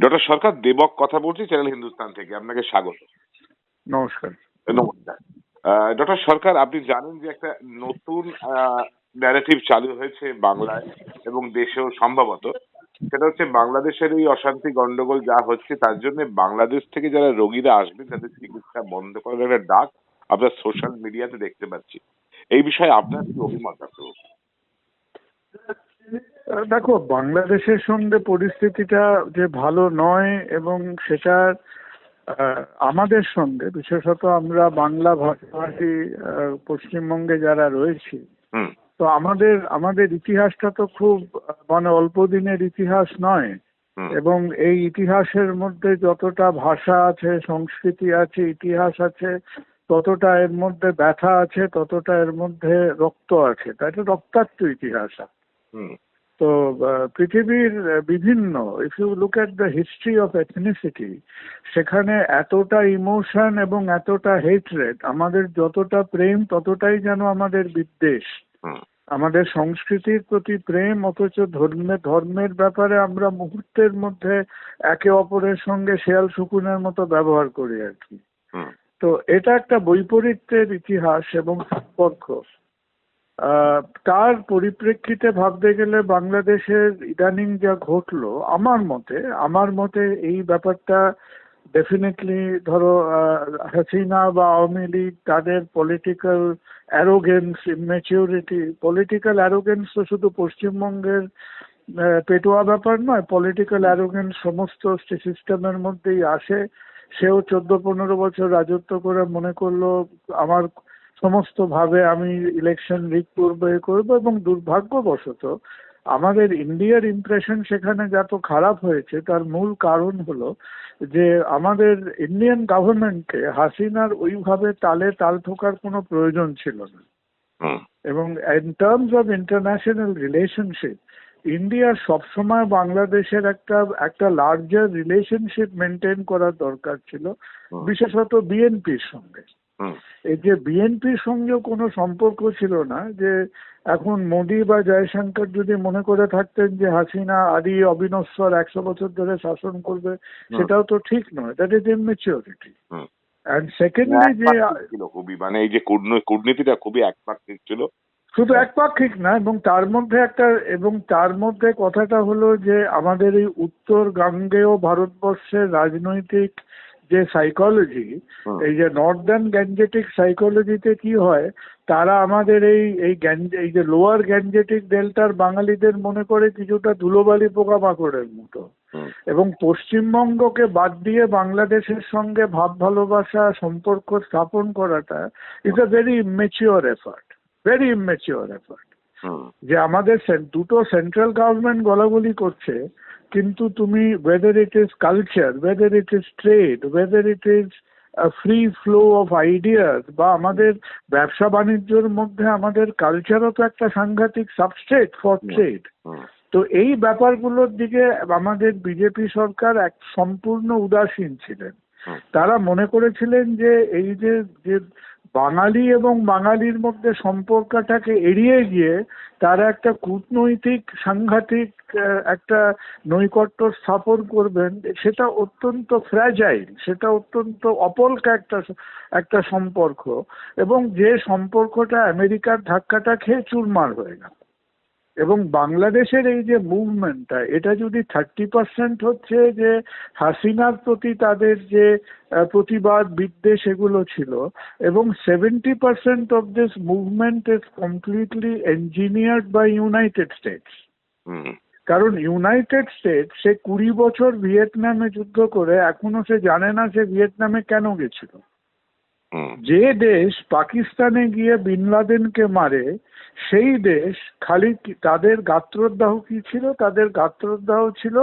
Doctor সরকার দেবক কথা বলছি channel Hindustan থেকে। আপনাকে স্বাগত। নমস্কার। নমস্কার। ডক্টর সরকার আপনি জানেন যে একটা নতুন ন্যারেটিভ চালু হয়েছে বাংলায় এবং দেশেও সম্ভবত। সেটা হচ্ছে বাংলাদেশের এই অশান্তি গন্ডগোল যা হচ্ছে তার জন্য বাংলাদেশ থেকে যারা রোগীরা আসবেন তাদের চিকিৎসা বন্ধ করার একটা ডাক আমরা সোশ্যাল মিডিয়াতে দেখতে পাচ্ছি। এই বিষয়ে আপনার কি অভিমত আছে? দেখো বাংলাদেশের সঙ্গে পরিস্থিতিটা যে ভালো নয় এবং সেটার আমাদের সঙ্গে বিশেষত আমরা বাংলা ভাষাভাষী পশ্চিমবঙ্গে যারা রয়েছি তো আমাদের আমাদের ইতিহাসটা তো খুব মানে অল্প দিনের ইতিহাস নয় এবং এই ইতিহাসের মধ্যে যতটা ভাষা আছে সংস্কৃতি আছে ইতিহাস আছে ততটা এর মধ্যে ব্যথা আছে ততটা এর মধ্যে রক্ত আছে। তাই তো রক্তাক্ত ইতিহাস। হুম। তো পৃথিবীর বিভিন্ন if you look at the history of ethnicity সেখানে এতটা ইমোশন এবং এতটা হেট্রেড আমাদের যতটা প্রেম ততটাই যেন আমাদের বিদ্বেষ। আমাদের সংস্কৃতির প্রতি প্রেম অথচ ধর্মের ধর্মের ব্যাপারে আমরা মুহূর্তের মধ্যে একে অপরের সঙ্গে শেয়াল শকুনের মতো ব্যবহার করি আর কি। তো এটা একটা বৈপরীত্যের ইতিহাস এবং সম্পর্ক। তার পরিপ্রেক্ষিতে ভাবতে গেলে বাংলাদেশের ইদানিং যা ঘটলো, আমার মতে আমার মতে এই ব্যাপারটা ডেফিনেটলি ধরো হাসিনা বা আওয়ামী লীগ তাদের political arrogance immaturity political arrogance তো শুধু পশ্চিমবঙ্গের পেটোয়া ব্যাপার নয় পলিটিক্যাল অ্যারোগেন্স সমস্ত সিস্টেমের মধ্যেই আসে। সেও চোদ্দ পনেরো বছর রাজত্ব করে মনে করল, আমার সমস্ত ভাবে আমি ইলেকশন রিগ করব এ করব এবং দুর্ভাগ্যবশত আমাদের ইন্ডিয়ার ইমপ্রেশন সেখানে যত খারাপ হয়েছে তার মূল কারণ হলো যে আমাদের ইন্ডিয়ান গভর্নমেন্টকে হাসিনার ওইভাবে তালে তাল ঠোকার কোনো প্রয়োজন ছিল না। এবং in terms of international relationship India সবসময় বাংলাদেশের একটা একটা লার্জার রিলেশনশিপ মেনটেন করার দরকার ছিল বিশেষত বিএনপির সঙ্গে। এই যে বিএনপির সঙ্গেও কোনো সম্পর্ক ছিল না যে এখন মোদি বা জয়শঙ্কর যদি মনে করে থাকতেন যে হাসিনা আদি অবিনশ্বর একশো বছর ধরে শাসন করবে সেটাও তো ঠিক নয়। That is immaturity and secondly যে খুবই মানে এই যে কূটনীতিটা খুবই একপাক্ষিক ছিল। শুধু একপাক্ষিক না এবং তার মধ্যে একটা এবং তার মধ্যে কথাটা হলো যে আমাদের এই উত্তর গাঙ্গেয় ভারতবর্ষের রাজনৈতিক যে সাইকোলজি এই যে নর্দার্ন গ্যাঞ্জেটিক সাইকোলজিতে কি হয় তারা আমাদের এই এই এই যে লোয়ার গ্যাঞ্জেটিক ডেল্টার বাঙালিদের মনে করে কিছুটা ধুলোবালি পোকামাকড়ের মতো। এবং পশ্চিমবঙ্গকে বাদ দিয়ে বাংলাদেশের সঙ্গে ভাব ভালোবাসা সম্পর্ক স্থাপন করাটা is a very immature effort very immature effort যে আমাদের দুটো সেন্ট্রাল গভর্নমেন্ট গলাগলি করছে কিন্তু তুমি whether it is culture whether it is trade whether it is free flow of ideas বা আমাদের ব্যবসা বাণিজ্যর মধ্যে আমাদের কালচারও তো একটা সাংঘাতিক সাবস্ট্রেট ফর ট্রেড তো এই ব্যাপারগুলোর দিকে আমাদের বিজেপি সরকার এক সম্পূর্ণ উদাসীন ছিলেন। তারা মনে করেছিলেন যে এই যে যে বাঙালি এবং বাঙালির মধ্যে সম্পর্কটাকে এড়িয়ে গিয়ে তারা একটা কূটনৈতিক, সাংঘাতিক একটা নৈকট্য স্থাপন করবেন, সেটা অত্যন্ত ফ্র্যাজাইল সেটা অত্যন্ত অপলকা একটা একটা সম্পর্ক। এবং যে সম্পর্কটা আমেরিকার ধাক্কাটা খেয়ে চুরমার হয়ে গেল। এবং বাংলাদেশের এই যে মুভমেন্টটা এটা যদি থার্টি পার্সেন্ট হচ্ছে যে হাসিনার প্রতি তাদের যে প্রতিবাদ বিদ্বেষ এগুলো ছিল এবং seventy percent of this movement is completely engineered by United States কারণ ইউনাইটেড স্টেট সে কুড়ি বছর ভিয়েতনামে যুদ্ধ করে এখনও সে জানে না সে ভিয়েতনামে কেন গেছিল। যে দেশ পাকিস্তানে গিয়ে বিন লাদেনকে মারে, সেই দেশ খালি তাদের গাত্রদাহ কি ছিল? তাদের গাত্রদাহ ছিল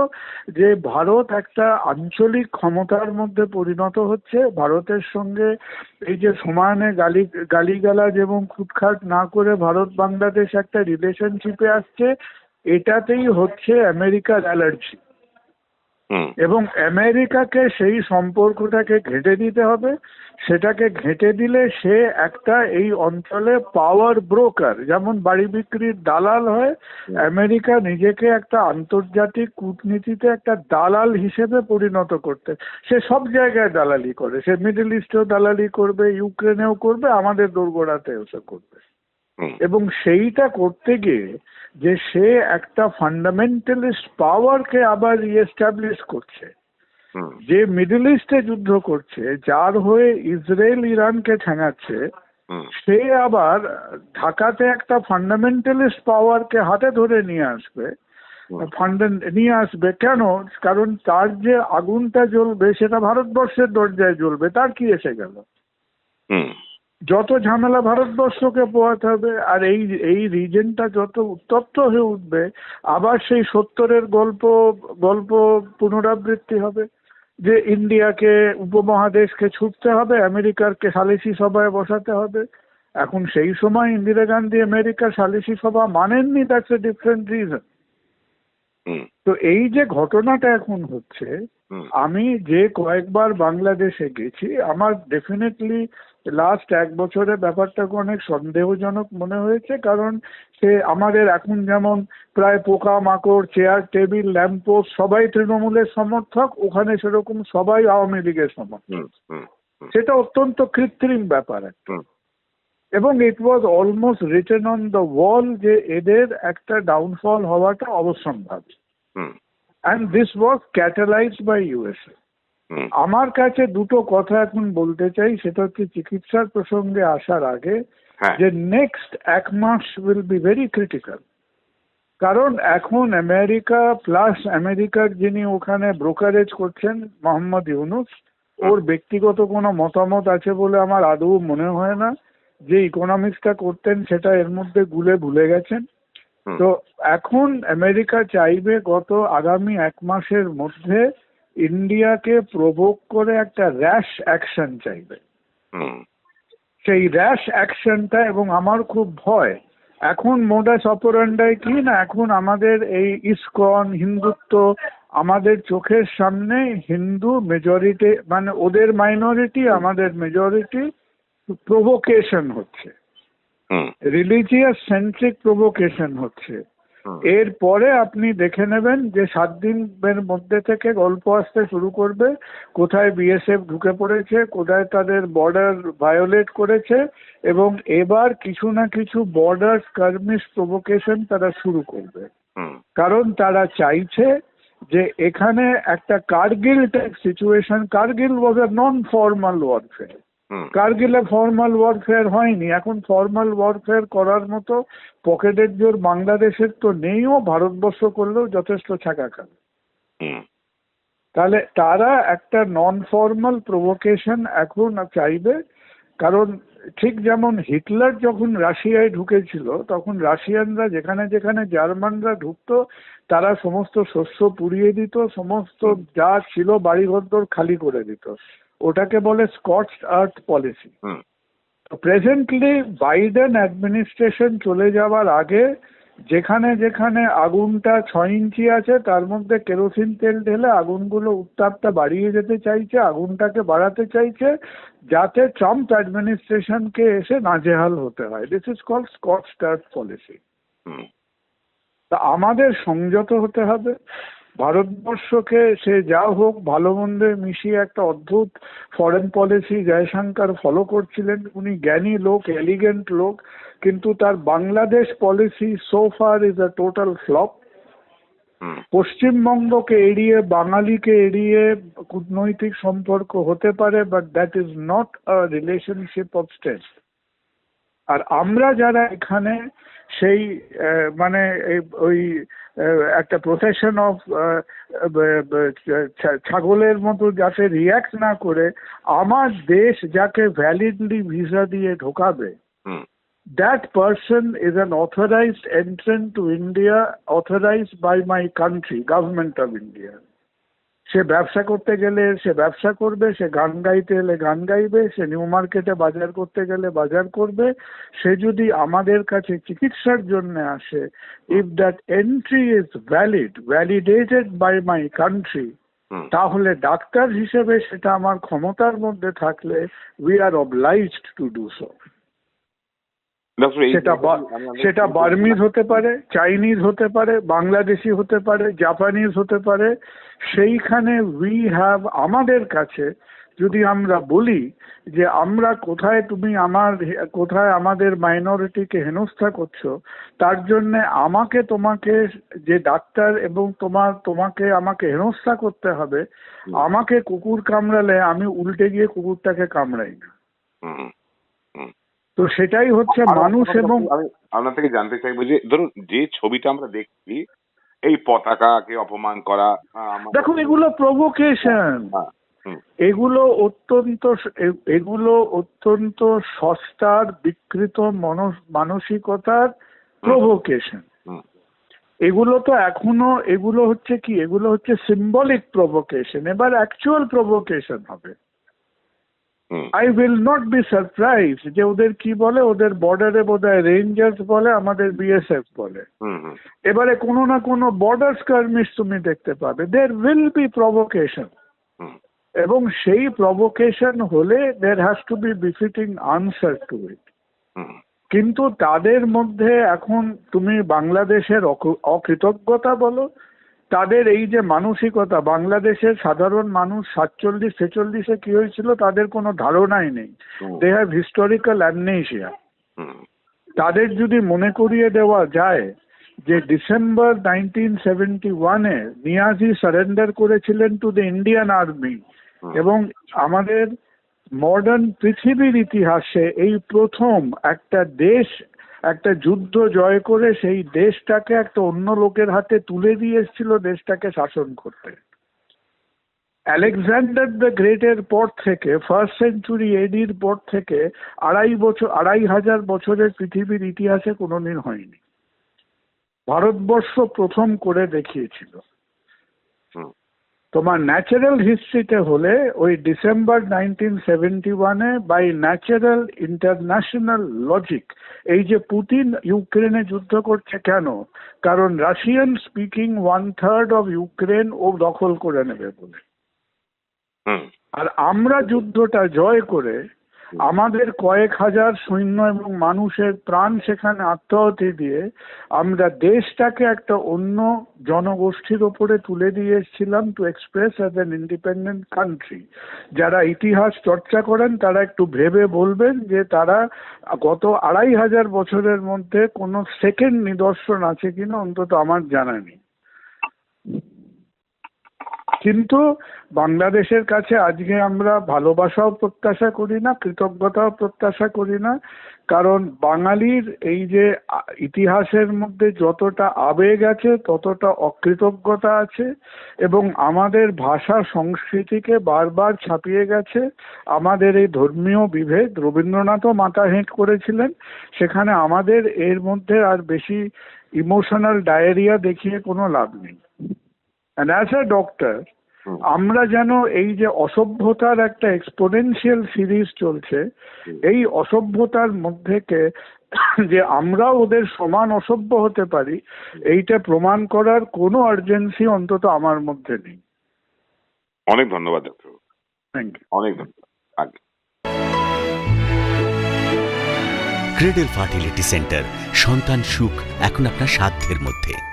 যে ভারত একটা আঞ্চলিক ক্ষমতার মধ্যে পরিণত হচ্ছে। ভারতের সঙ্গে এই যে সমানে গালি, গালিগালাজ এবং খুটখাট না করে ভারত বাংলাদেশ একটা রিলেশনশিপে আসছে, এটাতেই হচ্ছে আমেরিকার অ্যালার্জি এবং আমেরিকাকে সেই সম্পর্কটাকে ঘেঁটে দিতে হবে সেটাকে ঘেঁটে দিলে সে একটা এই অঞ্চলে পাওয়ার ব্রোকার যেমন বাড়ি বিক্রির দালাল হয় আমেরিকা নিজেকে একটা আন্তর্জাতিক কূটনীতিতে একটা দালাল হিসেবে পরিণত করতে। সে সব জায়গায় দালালি করে সে মিডল ইস্টেও দালালি করবে ইউক্রেনেও করবে আমাদের দোরগোড়াতেও সে করবে। এবং সেইটা করতে গিয়ে যে সে একটা ফান্ডামেন্টালিস্ট পাওয়ারকে আবার রিএস্টাবলিশ করছে। যে মিডল ইস্টে যুদ্ধ করছে যার হয়ে ইসরায়েল ইরানকে ঠেঙাচ্ছে সে আবার ঢাকাতে একটা ফান্ডামেন্টালিস্ট পাওয়ারকে হাতে ধরে নিয়ে আসবে। হুম। ফান্ডেন নিয়ে আসবে কেন? কারণ তার যে আগুনটা জ্বলবে সেটা ভারতবর্ষের দরজায় জ্বলবে তার কি এসে গেল? হুম। যত ঝামেলা ভারতবর্ষকে পোহাতে হবে আর এই এই রিজনটা যত উত্তপ্ত হয়ে উঠবে আবার সেই সত্তরের গল্প গল্প পুনরাবৃত্তি হবে যে ইন্ডিয়াকে উপমহাদেশকে ছুটতে হবে আমেরিকারকে সালিসি সভায় বসাতে হবে। এখন সেই সময় ইন্দিরা গান্ধী আমেরিকার সালিসি সভা মানেননি দ্যাটস এ ডিফারেন্ট রিজন তো এই যে ঘটনাটা এখন হচ্ছে আমি যে কয়েকবার বাংলাদেশে গেছি আমার ডেফিনেটলি লাস্ট এক বছরে ব্যাপারটাকে অনেক সন্দেহজনক মনে হয়েছে কারণ সে আমাদের এখন যেমন প্রায় পোকা মাকড় চেয়ার টেবিল ল্যাম্পোস্ট সবাই তৃণমূলের সমর্থক ওখানে সেরকম সবাই আওয়ামী লীগের সমর্থক। সেটা অত্যন্ত কৃত্রিম ব্যাপার একটা। এবং it was almost written on the wall যে এদের একটা ডাউনফল হওয়াটা অবশ্যম্ভাব হুম। And this was catalysed by USA আমার কাছে দুটো কথা এখন বলতে চাই সেটা হচ্ছে চিকিৎসার প্রসঙ্গে আসার আগে হ্যাঁ। যে নেক্সট এক মাস উইল বি ভেরি ক্রিটিক্যাল কারণ এখন আমেরিকা প্লাস আমেরিকার যিনি ওখানে ব্রোকারেজ করছেন মোহাম্মদ ইউনুস ওর ব্যক্তিগত কোনো মতামত আছে বলে আমার আদৌ মনে হয় না। যে ইকোনমিক্সটা করতেন সেটা এর মধ্যে গুলে ভুলে গেছেন। তো এখন আমেরিকা চাইবে গত আগামী এক মাসের মধ্যে ইন্ডিয়াকে প্রভোগ করে একটা র্যাশ অ্যাকশন চাইবে। সেই র্যাশ অ্যাকশনটা এবং আমার খুব ভয় এখন মোডাস অপরান্ডায় কি না এখন আমাদের এই ইসকন হিন্দুত্ব আমাদের চোখের সামনে হিন্দু মেজরিটি মানে ওদের মাইনরিটি আমাদের মেজরিটি প্রভোকেশন হচ্ছে। রিলিজিয়াস সেন্ট্রিক প্রভোকেশন হচ্ছে। এরপরে আপনি দেখে নেবেন যে সাত দিনের মধ্যে থেকে গল্প আসতে শুরু করবে কোথায় বিএসএফ ঢুকে পড়েছে কোথায় তাদের বর্ডার ভায়োলেট করেছে এবং এবার কিছু না কিছু বর্ডার স্কার্মিশ প্রভোকেশন তারা শুরু করবে। কারণ তারা চাইছে যে এখানে একটা Kargil type situation Kargil was a non formal warfare কার্গিলে formal warfare হয়নি। এখন ফর্মাল ওয়ারফেয়ার করার মতো পকেটের জোর বাংলাদেশের তো নেইও ভারতবর্ষ করলেও যথেষ্ট ছাকা খাবে তাহলে তারা একটা নন ফর্মাল প্রভোকেশন এখন চাইবে কারণ ঠিক যেমন হিটলার যখন রাশিয়ায় ঢুকেছিল তখন রাশিয়ানরা যেখানে যেখানে জার্মানরা ঢুকতো তারা সমস্ত শস্য পুড়িয়ে দিত সমস্ত যা ছিল বাড়িঘর খালি করে দিত। ওটাকে বলে scorched earth policy hmm. Presently Biden administration চলে যাওয়ার আগে যেখানে যেখানে আগুনটা ছয় ইঞ্চি আছে তার মধ্যে কেরোসিন তেল ঢেলে আগুনগুলো উত্তাপটা বাড়িয়ে যেতে চাইছে আগুনটাকে বাড়াতে চাইছে যাতে ট্রাম্প অ্যাডমিনিস্ট্রেশনকে এসে নাজেহাল হতে হয়। This is call scorched start policy hmm. তা আমাদের সংযত হতে হবে। ভারতবর্ষকে সে যা হোক ভালো মন্দে মিশিয়ে একটা অদ্ভুত ফরেন পলিসি জয়শঙ্কর ফলো করছিলেন। উনি জ্ঞানী লোক এলিগেন্ট লোক কিন্তু তার Bangladesh policy so far is a total flop পশ্চিমবঙ্গকে এড়িয়ে বাঙালিকে এড়িয়ে কূটনৈতিক সম্পর্ক হতে পারে but that is not a relationship of state আর আমরা যারা এখানে সেই মানে ওই একটা প্রসেশন অফ ছাগলের মতো যাতে রিয়াক্ট না করে আমার দেশ যাকে ভ্যালিডলি ভিসা দিয়ে ঢোকাবে that person is an authorised entrant to India authorised by my country government of India সে ব্যবসা করতে গেলে সে ব্যবসা করবে সে গান গাইতে এলে গান গাইবে সে নিউ মার্কেটে বাজার করতে গেলে বাজার করবে। সে যদি আমাদের কাছে চিকিৎসার জন্য আসে if that entry is valid validated by my country তাহলে ডাক্তার হিসেবে সেটা আমার ক্ষমতার মধ্যে থাকলে we are obliged to do so সেটা সেটা বার্মিজ হতে পারে চাইনিজ হতে পারে বাংলাদেশি হতে পারে জাপানিজ হতে পারে। সেইখানে উই হ্যাভ আমাদের কাছে যদি আমরা বলি যে আমরা কোথায় তুমি আমার কোথায় আমাদের মাইনরিটিকে হেনস্থা করছ তার জন্য আমাকে তোমাকে যে ডাক্তার এবং তোমার তোমাকে আমাকে হেনস্থা করতে হবে আমাকে কুকুর কামড়ালে আমি উল্টে গিয়ে কুকুরটাকে কামড়াই না। তো সেটাই হচ্ছে মানুষ এবং আমি আপনার থেকে জানতে চাইব যে ধরুন যে ছবিটা আমরা দেখছি এই পতাকাকে অপমান করা দেখুন এগুলো প্রভোকেশন হ্যাঁ, এগুলো অত্যন্ত এগুলো অত্যন্ত সস্তার বিকৃত মানসিকতার প্রভোকেশন এগুলো তো এখনও এগুলো হচ্ছে কি? এগুলো হচ্ছে সিম্বলিক প্রভোকেশন এবার অ্যাকচুয়াল প্রভোকেশন হবে। I will not be surprise যে ওদের কি বলে ওদের বর্ডারে বোধহয় রেঞ্জার্স বলে আমাদের বিএসএফ বলে। এবারে কোনো না কোনো বর্ডার স্কার্মিশ তুমি দেখতে পাবে। দের উইল বি প্রভোকেশন এবং সেই প্রভোকেশন হলে there has to be befitting answer to it কিন্তু তাদের মধ্যে এখন তুমি বাংলাদেশের অকৃতজ্ঞতা বলো তাদের এই যে মানসিকতা বাংলাদেশের সাধারণ মানুষ সাতচল্লিশ ছেচল্লিশে কি হয়েছিল তাদের কোনো ধারণাই নেই। দে হ্যাভ হিস্টোরিক্যাল অ্যামনেশিয়া তাদের যদি মনে করিয়ে দেওয়া যায় যে ডিসেম্বর নাইনটিন সেভেন্টি ওয়ানে নিয়াজি সারেন্ডার করেছিলেন টু দ্য ইন্ডিয়ান আর্মি এবং আমাদের মডার্ন পৃথিবীর ইতিহাসে এই প্রথম একটা দেশ একটা যুদ্ধ জয় করে সেই দেশটাকে একটা অন্য লোকের হাতে তুলে দিয়ে এসেছিল, দেশটাকে শাসন করতে। আলেকজান্ডার দ্য গ্রেটের পর থেকে, ফার্স্ট সেঞ্চুরি এডির পর থেকে আড়াই বছর, আড়াই হাজার বছরের পৃথিবীর ইতিহাসে কোনোদিন হয়নি। ভারতবর্ষ প্রথম করে দেখিয়েছিল। তোমার ন্যাচারাল হিস্ট্রিতে হলে ওই ডিসেম্বর নাইনটিন সেভেন্টি ওয়ানে বাই ন্যাচারাল ইন্টারন্যাশনাল লজিক এই যে পুতিন ইউক্রেনে যুদ্ধ করছে কেন? কারণ Russian speaking one third of Ukraine ও দখল করে নেবে বলে। হুম, আর আমরা যুদ্ধটা জয় করে আমাদের কয়েক হাজার সৈন্য এবং মানুষের প্রাণ সেখানে আত্মাহতি দিয়ে আমরা দেশটাকে একটা অন্য জনগোষ্ঠীর ওপরে তুলে দিয়ে এসেছিলাম to express as an independent country যারা ইতিহাস চর্চা করেন, তারা একটু ভেবে বলবেন যে তারা গত আড়াই হাজার বছরের মধ্যে কোনো সেকেন্ড নিদর্শন আছে কিনা, অন্তত আমার জানা নেই। কিন্তু বাংলাদেশের কাছে আজকে আমরা ভালোবাসাও প্রত্যাশা করি না, কৃতজ্ঞতাও প্রত্যাশা করি না। কারণ বাঙালির এই যে ইতিহাসের মধ্যে যতটা আবেগ আছে, ততটা অকৃতজ্ঞতা আছে এবং আমাদের ভাষা সংস্কৃতিকে বারবার ছাপিয়ে গেছে। আমাদের এই ধর্মীয় বিভেদ রবীন্দ্রনাথও মাথা হেঁট করেছিলেন। সেখানে আমাদের এর মধ্যে আর বেশি ইমোশনাল ডায়েরিয়া দেখিয়ে কোনো লাভ নেই। অ্যান্ড অ্যাজ এ ডক্টর আমরা যেন এই যে অসভ্যতার একটা এক্সপোনেনশিয়াল সিরিজ চলছে এই অসভ্যতার মধ্যেকে যে আমরাও ওদের সমান অসভ্য হতে পারি এইটা প্রমাণ করার কোনো আর্জেন্সি অন্তত আমার মধ্যে নেই। অনেক ধন্যবাদ ডক্টর থ্যাংক ইউ অনেক ধন্যবাদ। আগে। ক্রেডেল ফার্টিলিটি সেন্টার সন্তান সুখ এখন আপনার সাধ্যের মধ্যে।